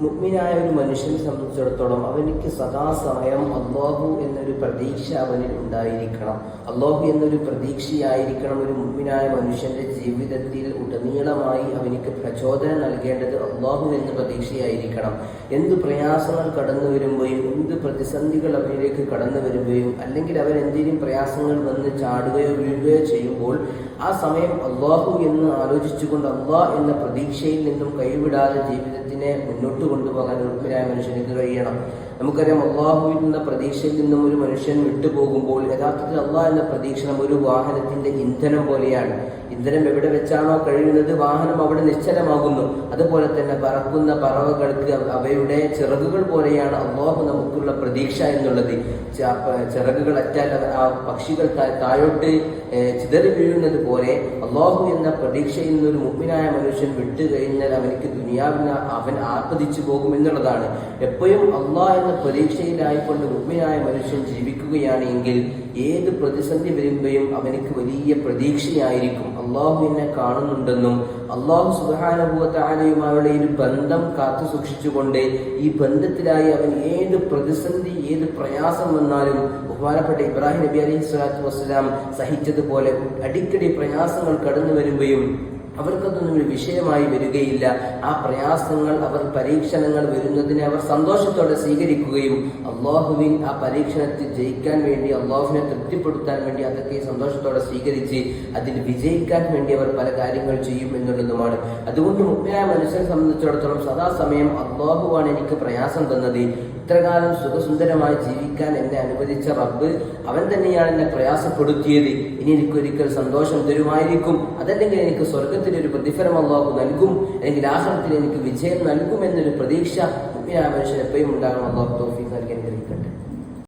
മുഗ്മിനായ ഒരു മനുഷ്യനെ സംബന്ധിച്ചിടത്തോളം അവനിക്ക് സദാസമയം അള്ളാഹു എന്നൊരു പ്രതീക്ഷ അവനിൽ ഉണ്ടായിരിക്കണം. അള്ളാഹു എന്നൊരു പ്രതീക്ഷയായിരിക്കണം ഒരു മുഗ്മിനായ മനുഷ്യന്റെ ജീവിതത്തിൽ ഉടനീളമായി അവനിക്ക് പ്രചോദനം നൽകേണ്ടത് അള്ളാഹു എന്ന പ്രതീക്ഷയായിരിക്കണം. എന്ത് പ്രയാസങ്ങൾ കടന്നു വരുമ്പോഴും എന്ത് പ്രതിസന്ധികൾ അവനിലേക്ക് കടന്നു വരുമ്പോഴും അല്ലെങ്കിൽ അവൻ എന്തെങ്കിലും പ്രയാസങ്ങൾ വന്ന് ചാടുകയോ വീഴുകയോ ചെയ്യുമ്പോൾ ആ സമയം അള്ളാഹു എന്ന് ആലോചിച്ചുകൊണ്ട് അള്ളാഹ് എന്ന പ്രതീക്ഷയിൽ നിന്നും കൈവിടാതെ ജീവിതത്തിനെ മുന്നോട്ട് കൊണ്ടുപോകാൻ ഉറപ്പിനായ മനുഷ്യന് കഴിയണം. നമുക്കറിയാം അള്ളാഹുവിൽ എന്ന പ്രതീക്ഷയിൽ നിന്നും ഒരു മനുഷ്യൻ വിട്ടുപോകുമ്പോൾ യഥാർത്ഥത്തിൽ അള്ളാഹ് എന്ന പ്രതീക്ഷണം ഒരു വാഹനത്തിന്റെ ഇന്ധനം പോലെയാണ്. ഇന്ധനം എവിടെ വെച്ചാണോ കഴിയുന്നത് വാഹനം അവിടെ നിശ്ചലമാകുന്നു. അതുപോലെ തന്നെ പറക്കുന്ന പറവകൾക്ക് അവയുടെ ചിറകുകൾ പോലെയാണ് അള്ളാഹു നമുക്കുള്ള പ്രതീക്ഷ എന്നുള്ളത്. ചിറകുകൾ അറ്റാൽ ആ പക്ഷികൾ താഴോട്ട് ചിതറി വീഴുന്നത് പോലെ അള്ളാഹു എന്ന പ്രതീക്ഷയിൽ നിന്നൊരു മുമ്പിനായ മനുഷ്യൻ വിട്ടു കഴിഞ്ഞാൽ അവനിക്ക് ദുനിയാവിന് അവൻ ആർപ്പതിച്ചു പോകും എന്നുള്ളതാണ്. എപ്പോഴും അള്ളാഹ് എന്ന പ്രതീക്ഷയിലായിക്കൊണ്ട് ഉമ്മയായ മനുഷ്യൻ ജീവിക്കുകയാണ് എങ്കിൽ ഏത് പ്രതിസന്ധി വരുമ്പോഴും അവനിക്ക് വലിയ പ്രതീക്ഷയായിരിക്കും. അള്ളാഹു എന്നെ കാണുന്നുണ്ടെന്നും അള്ളാഹു സുഖാനുഭവത്താലയുമായുള്ള ഒരു ബന്ധം കാത്തു സൂക്ഷിച്ചുകൊണ്ട് ഈ ബന്ധത്തിലായി അവൻ ഏത് പ്രതിസന്ധി ഏത് പ്രയാസം വന്നാലും ബഹുമാനപ്പെട്ട ഇബ്രാഹിം നബി അലൈഹി സ്വലാത്തു വസ്സലാം സഹിച്ചതുപോലെ അടിക്കടി പ്രയാസങ്ങൾ കടന്നു വരുമ്പോഴും അവർക്കതൊന്നും ഒരു വിഷയമായി വരികയില്ല. ആ പ്രയാസങ്ങൾ അവർ പരീക്ഷണങ്ങൾ വരുന്നതിനെ അവർ സന്തോഷത്തോടെ സ്വീകരിക്കുകയും അള്ളാഹുവിൻ ആ പരീക്ഷണത്തിൽ ജയിക്കാൻ വേണ്ടി അള്ളാഹുവിനെ തൃപ്തിപ്പെടുത്താൻ വേണ്ടി അതൊക്കെ സന്തോഷത്തോടെ സ്വീകരിച്ച് അതിൽ വിജയിക്കാൻ വേണ്ടി അവർ പല കാര്യങ്ങൾ ചെയ്യും എന്നുള്ളതുമാണ്. അതുകൊണ്ട് മുപ്പയായ മനുഷ്യനെ സംബന്ധിച്ചിടത്തോളം സദാസമയം അള്ളാഹുവാണ് എനിക്ക് പ്രയാസം തന്നത്. ഇത്രകാലം സുഖസുന്ദരമായി ജീവിക്കാൻ എന്നെ അനുവദിച്ച റബ്ബ് അവൻ തന്നെയാണ് എന്നെ പ്രയാസപ്പെടുത്തിയത്. ഇനി എനിക്കൊരിക്കൽ സന്തോഷം തരുമായിരിക്കും. അതല്ലെങ്കിൽ എനിക്ക് സ്വർഗത്തിൽ ഒരു പ്രതിഫലം അള്ളാഹു നൽകും. അല്ലെങ്കിൽ ആഹ്ലത്തിൽ എനിക്ക് വിജയം നൽകും എന്നൊരു പ്രതീക്ഷ മനുഷ്യൻ എപ്പോഴും ഉണ്ടാകും അള്ളാഹു തോഫീസ് നൽകി